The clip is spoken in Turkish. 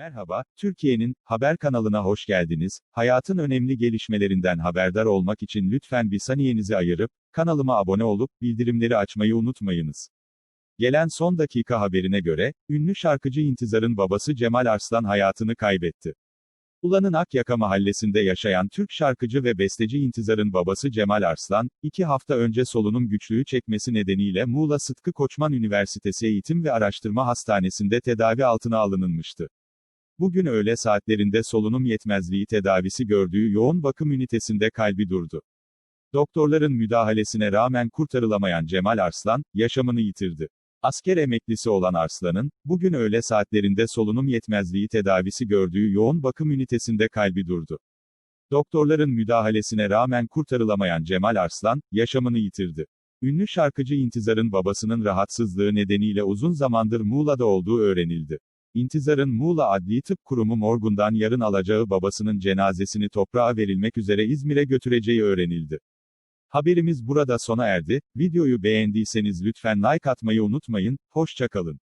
Merhaba, Türkiye'nin Haber kanalına hoş geldiniz. Hayatın önemli gelişmelerinden haberdar olmak için lütfen bir saniyenizi ayırıp, kanalıma abone olup, bildirimleri açmayı unutmayınız. Gelen son dakika haberine göre, ünlü şarkıcı İntizar'ın babası Cemal Arslan hayatını kaybetti. Ulan'ın Akyaka mahallesinde yaşayan Türk şarkıcı ve besteci İntizar'ın babası Cemal Arslan, iki hafta önce solunum güçlüğü çekmesi nedeniyle Muğla Sıtkı Koçman Üniversitesi Eğitim ve Araştırma Hastanesi'nde tedavi altına alınılmıştı. Bugün öğle saatlerinde solunum yetmezliği tedavisi gördüğü yoğun bakım ünitesinde kalbi durdu. Doktorların müdahalesine rağmen kurtarılamayan Cemal Arslan, yaşamını yitirdi. Asker emeklisi olan Arslan'ın, bugün öğle saatlerinde solunum yetmezliği tedavisi gördüğü yoğun bakım ünitesinde kalbi durdu. Doktorların müdahalesine rağmen kurtarılamayan Cemal Arslan, yaşamını yitirdi. Ünlü şarkıcı İntizar'ın babasının rahatsızlığı nedeniyle uzun zamandır Muğla'da olduğu öğrenildi. İntizar'ın Muğla Adli Tıp Kurumu morgundan yarın alacağı babasının cenazesini toprağa verilmek üzere İzmir'e götüreceği öğrenildi. Haberimiz burada sona erdi. Videoyu beğendiyseniz lütfen like atmayı unutmayın. Hoşçakalın.